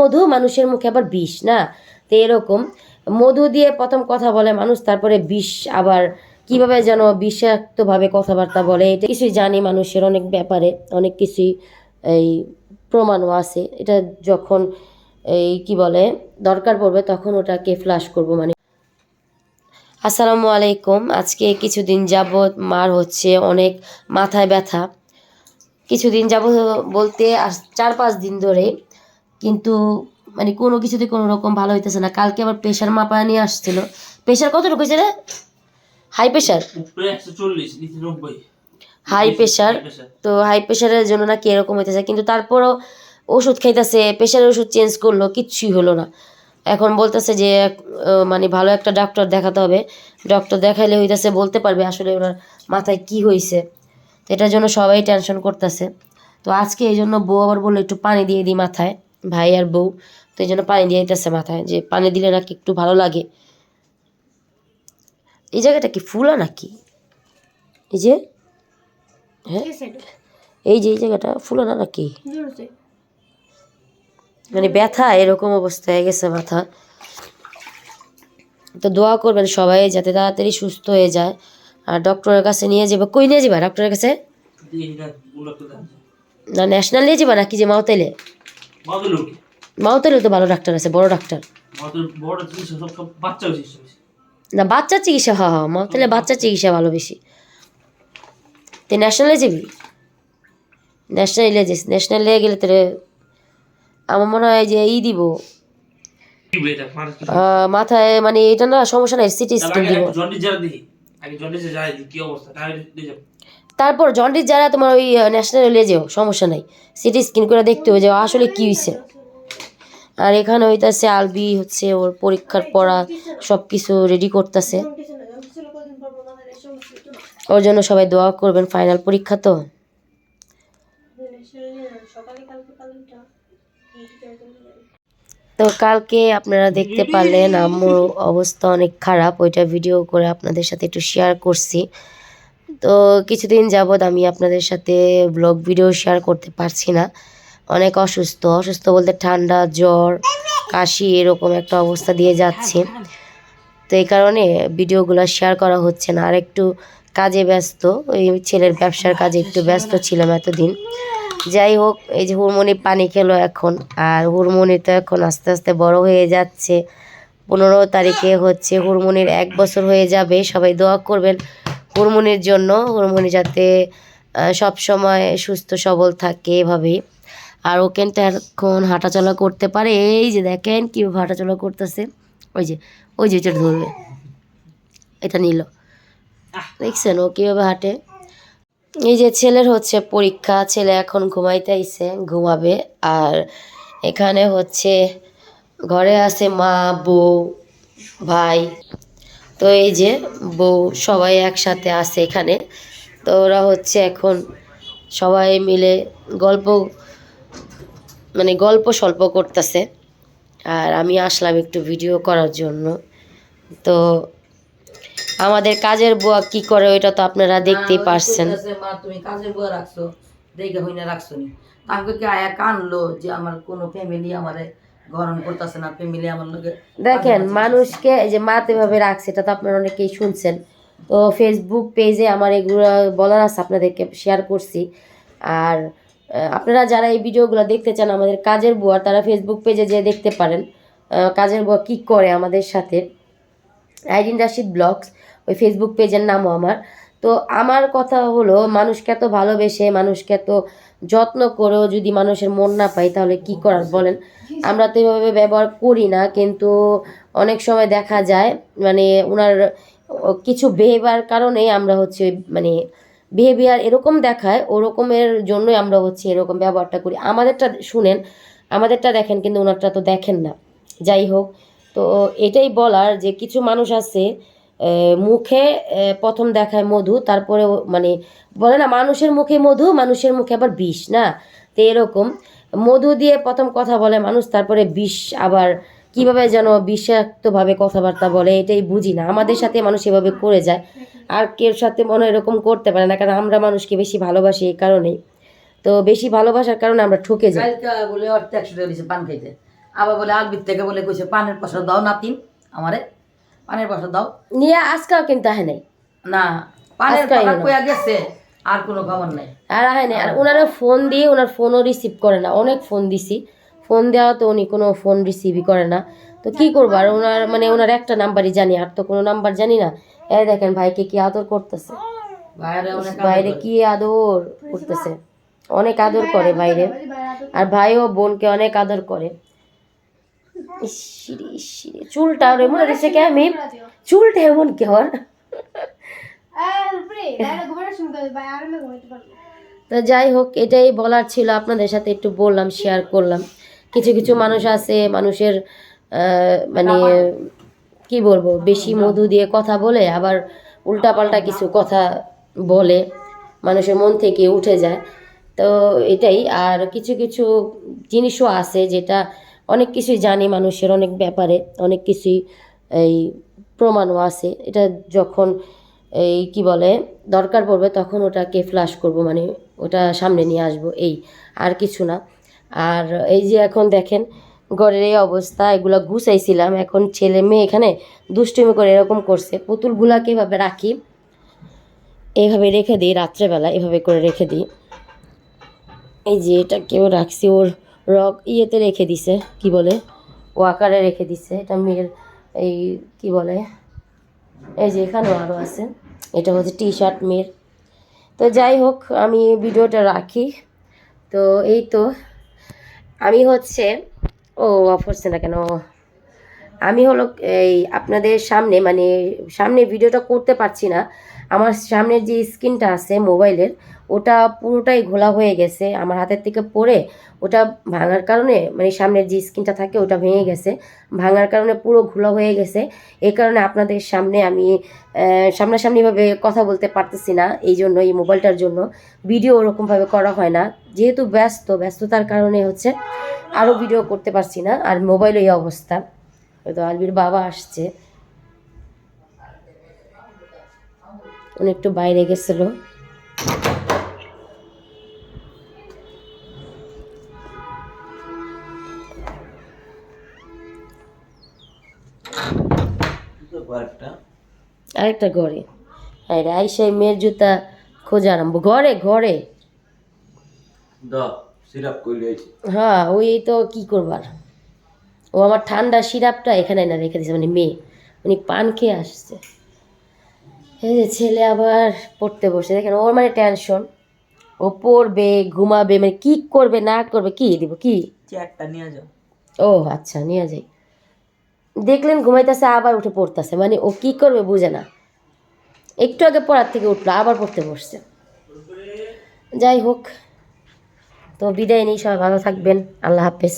মধু মানুষের মুখে আবার বিষ, না? তো এরকম। মধু দিয়ে প্রথম কথা বলে মানুষ, তারপরে বিষ আবার কীভাবে যেন বিষাক্তভাবে কথাবার্তা বলে, এটা কিছুই জানি মানুষের অনেক ব্যাপারে, অনেক কিছুই এই প্রমাণও আছে। এটা যখন এই কি বলে, দরকার পড়বে তখন ওটাকে ফ্লাশ করব মানে। আসসালামু আলাইকুম। আজকে কিছুদিন যাবৎ মার হচ্ছে অনেক মাথায় ব্যথা। কিছুদিন যাব বলতে চার পাঁচ দিন ধরে কিন্তু মানে কোনো কিছুতে কোনো রকম ভালো হইতেছে না। কালকে আবার প্রেশার মাপা নিয়ে আসছিল। প্রেশার কতটুকু হয়েছে রে? হাই প্রেশার হাই প্রেশার তো হাই প্রেশারের জন্য নাকি এরকম হইতেছে। কিন্তু তারপরও ওষুধ খাইতেছে প্রেশারের ওষুধ চেঞ্জ করল কিচ্ছুই হলো না। এখন বলতেছে যে মানে ভালো একটা ডক্টর দেখাতে হবে। ডক্টর দেখাইলে হইতেছে বলতে পারবে আসলে ওনার মাথায় কি হয়েছে তো এটার জন্য সবাই টেনশন করতেছে। তো আজকে এই জন্য বউ আবার বলল একটু পানি দিয়ে দিই মাথায়। ভাই আর বউ তো এই জন্য পানি দিয়ে দিতেছে মাথায় যে পানি দিলে নাকি একটু ভালো লাগে। এই জায়গাটা কি ফুলা নাকি? এই যে হ্যাঁ? এই যে এই জায়গাটা ফুলো না নাকি? মানে ব্যথা এরকম অবস্থা হয়ে গেছে মাথা। তো দোয়া করবেন সবাই যাতে তাড়াতাড়ি সুস্থ হয়ে যায়। আর ডক্টরের কাছে নিয়ে যাবে। কই নিয়ে যাবা ডক্টরের কাছে? না ন্যাশনাল নিয়ে যাবা নাকি যে মাওতাইলে? মাদের তো ভালো ডাক্তার আছে বড় ডাক্তার না বাচ্চার চিকিৎসা হ্যাঁ হ্যাঁ মাওতাইলে বাচ্চার চিকিৎসা ভালো বেশি। তুই ন্যাশনালে যাবি? ন্যাশনালে যাস ন্যাশনালে গেলে তোর আমার মনে হয় যে ই দিব। মাথায় মানে এটা না সমস্যা নাই সিটি স্ক্যান দিব। জন্ডিস যারা দেখি আগে জন্ডিসে যাই কি অবস্থা? তারপর জন্ডিস যারা তোমার ওই ন্যাশনাল নিয়ে যেও, সমস্যা নাই। সিটি স্ক্যান করে দেখতে হবে যে আসলে কি হয়েছে আর এখানে হইতাছে আলবি হচ্ছে, ওর পরীক্ষার পড়া সব কিছু রেডি করতেছে। ওর জন্য সবাই দোয়া করবেন ফাইনাল পরীক্ষা তো। তো কালকে আপনারা দেখতে পারলেন, আম্মুর অবস্থা অনেক খারাপ। ওইটা ভিডিও করে আপনাদের সাথে একটু শেয়ার করছি। তো কিছুদিন যাবৎ আমি আপনাদের সাথে ব্লগ ভিডিও শেয়ার করতে পারছি না। অনেক অসুস্থ। অসুস্থ বলতে ঠান্ডা, জ্বর, কাশি এরকম একটা অবস্থা দিয়ে যাচ্ছে। তো এই কারণে ভিডিওগুলো শেয়ার করা হচ্ছে না। আর একটু কাজে ব্যস্ত। ওই ছেলের ব্যবসার কাজে একটু ব্যস্ত ছিলাম এতদিন। যাই হোক, এই যে হুরমনি পানি খেলো এখন। আর হুরমনি তো এখন আস্তে আস্তে বড় হয়ে যাচ্ছে। পনেরো তারিখে হচ্ছে হুরমনির এক বছর হয়ে যাবে। সবাই দোয়া করবেন। হুরমনির জন্য হুরমনি যাতে সব সময় সুস্থ সবল থাকে এভাবেই। আর ও কিন্তু এখন হাঁটাচলা করতে পারে। এই যে দেখেন কীভাবে হাঁটাচলা করতেছে। ওই যে ওই যে এটা ধরবে। এটা নিল। দেখছেন ও কীভাবে হাঁটে? এই যে ছেলের হচ্ছে পরীক্ষা ছেলে এখন ঘুমাইতে আইছে ঘুমাবে। আর এখানে হচ্ছে ঘরে আছে মা বউ ভাই। তো এই যে বউ সবাই একসাথে আছে এখানে। তো ওরা হচ্ছে এখন সবাই মিলে গল্প মানে গল্প স্বল্প করতেছে। আর আমি আসলাম একটু ভিডিও করার জন্য। তো আমাদের কাজের বুয়া কি করে ওইটা তো আপনারা দেখতেই পারছেন। মা তুমি কাজের বুয়া রাখছো দেখে হইনা রাখছো নি। তাকে কি আয়া কানলো যে আমার কোনো ফ্যামিলি আমারে দেখেন মানুষকে এই যে মাতে ভাবে রাখছে এটা তো আপনারা অনেকেই শুনছেন। তো ফেসবুক পেজে আমার এগুলো বলার আছে আপনাদেরকে শেয়ার করছি। আর আপনারা যারা এই ভিডিওগুলো দেখতে চান আমাদের কাজের বুয়া তারা ফেসবুক পেজে যেয়ে দেখতে পারেন। কাজের বুয়া কী করে আমাদের সাথে। আইডিন রাশিদ ব্লগস ওই ফেসবুক পেজের নামও আমার। তো আমার কথা হলো, মানুষকে এত ভালোবেসে, মানুষকে এত যত্ন করেও যদি মানুষের মন না পাই তাহলে কি করার বলেন? আমরা তো এভাবে ব্যবহার করি না, কিন্তু অনেক সময় দেখা যায় মানে ওনার কিছু বিহেভিয়ার কারণেই আমরা হচ্ছে মানে বিহেভিয়ার এরকম দেখায়, ওরকমের জন্যই আমরা হচ্ছে এরকম ব্যবহারটা করি। আমাদেরটা শুনেন, আমাদেরটা দেখেন, কিন্তু ওনারটা তো দেখেন না। যাই হোক, তো এটাই বলার যে কিছু মানুষ আছে মুখে প্রথম দেখায় মধু তারপরে মানে বলে না, মানুষের মুখে মধু, মানুষের মুখে আবার বিষ, না? তো এরকম। মধু দিয়ে প্রথম কথা বলে মানুষ, তারপরে বিষ আবার কীভাবে যেন বিষাক্তভাবে কথাবার্তা বলে, এটাই বুঝি না। আমাদের সাথে মানুষ এভাবে করে যায়। আর কেউ সাথে মনে এরকম করতে পারে না, কারণ আমরা মানুষকে বেশি ভালোবাসি এই কারণেই। তো বেশি ভালোবাসার কারণে আমরা ঠকে যাই। বলে অর্ধ একশো টাকা পান খাইতে। আবার বলে, আলবির থেকে বলে কইছে, পানের পয়সা দাও নাতিন, আমারে। পানের পয়সা দাও। নিয়ে আজকাও কিন্তু আহে নাই। না পানের কথা কইয়া গেছে আর কোনো খবর নাই। আর আহে নাই। আর ওনারা ফোন দিয়ে ওনার ফোনও রিসিভ করে না। অনেক ফোন দিছি। ফোন দেওয়া তো উনি কোনো ফোন রিসিভই করে না। তো কি করব? আর ওনার মানে ওনার একটা নাম্বারই জানি আর তো কোনো নাম্বার জানি না। এই দেখেন ভাইকে কি আদর করতেছে। বাইরে অনেক বাইরে কি আদর করতেছে? অনেক আদর করে বাইরে। আর ভাইও বোনকে অনেক আদর করে। ইসিরে ইসিরে। চুলটা ওর এমন কে আমি? চুলটা এমন কে ওর তো যাই হোক এটাই বলার ছিল। আপনাদের সাথে একটু বললাম শেয়ার করলাম। কিছু কিছু মানুষ আছে মানুষের মানে কি বলব বেশি মধু দিয়ে কথা বলে আবার উল্টাপাল্টা কিছু কথা বলে মানুষের মন থেকে উঠে যায়। তো এটাই আর কিছু কিছু জিনিসও আছে যেটা অনেক কিছুই জানি মানুষের, অনেক ব্যাপারে, অনেক কিছুই এই প্রমাণও আছে। এটা যখন এই কি বলে, দরকার পড়বে তখন ওটাকে ফ্লাশ করব মানে ওটা সামনে নিয়ে আসব, এই আর কিছু না। আর এই যে এখন দেখেন, ঘরের এই অবস্থা, এগুলো গুছাইছিলাম, এখন ছেলে মেয়ে এখানে দুষ্টুমি করে এরকম করছে। পুতুলগুলাকে এভাবে রাখি এইভাবে রেখে দিই, রাত্রেবেলা এভাবে করে রেখে দিই। এই যে এটা কেউ রাখছি, ওর রক ইয়েতে রেখে দিছে, কি বলে? ও আকারে রেখে দিছে। এটা মেয়ের এই, কি বলে? এই যে এখানেও আরও আছে। এটা হচ্ছে টি শার্ট মেয়ের। তো যাই হোক, আমি ভিডিওটা রাখি। তো এই তো, আমি হচ্ছে, ও, অফ হচ্ছে না কেন? আমি হলো এই আপনাদের সামনে মানে সামনে ভিডিওটা করতে পারছি না। আমার সামনের যে স্ক্রিনটা আছে মোবাইলের ওটা পুরোটাই ঘোলা হয়ে গেছে। আমার হাতের থেকে পড়ে ওটা ভাঙার কারণে মানে সামনের যে স্ক্রিনটা থাকে ওটা ভেঙে গেছে। ভাঙার কারণে পুরো ঘোলা হয়ে গেছে। এই কারণে আপনাদের সামনে আমি সামনাসামনিভাবে কথা বলতে পারতেছি না এই জন্য, এই মোবাইলটার জন্য। ভিডিও ওরকমভাবে করা হয় না। যেহেতু ব্যস্ত, ব্যস্ততার কারণে হচ্ছে আরও ভিডিও করতে পারছি না। আর মোবাইল এই অবস্থা। হয়তো আলবির বাবা আসছে। উনি একটু বাইরে গেছিল। আরেকটা ঘরে। হ্যাঁ আইসাই মেয়ের জুতা খোঁজা আরম্ভ। ঘরে ঘরে। হ্যাঁ ওই তো কি করবার? ও আমার ঠান্ডা সিরাপটা এখানে না রেখে দিয়েছে মানে মেয়ে। উনি পান খেয়ে আসছে। এই যে ছেলে আবার পড়তে বসে। দেখেন ওর মানে টেনশন ও পড়বে ঘুমাবে মানে কি করবে না করবে কি দিব কি? চেয়ারটা নিয়ে যাও। ও আচ্ছা নিয়ে যাই। দেখলেন, ঘুমাইতেছে, আবার উঠে পড়তেছে। মানে ও কি করবে বুঝে না। একটু আগে পড়ার থেকে উঠল, আবার পড়তে বসছে। যাই হোক, তো বিদায় নেই, সবাই ভালো থাকবেন। আল্লাহ হাফেজ।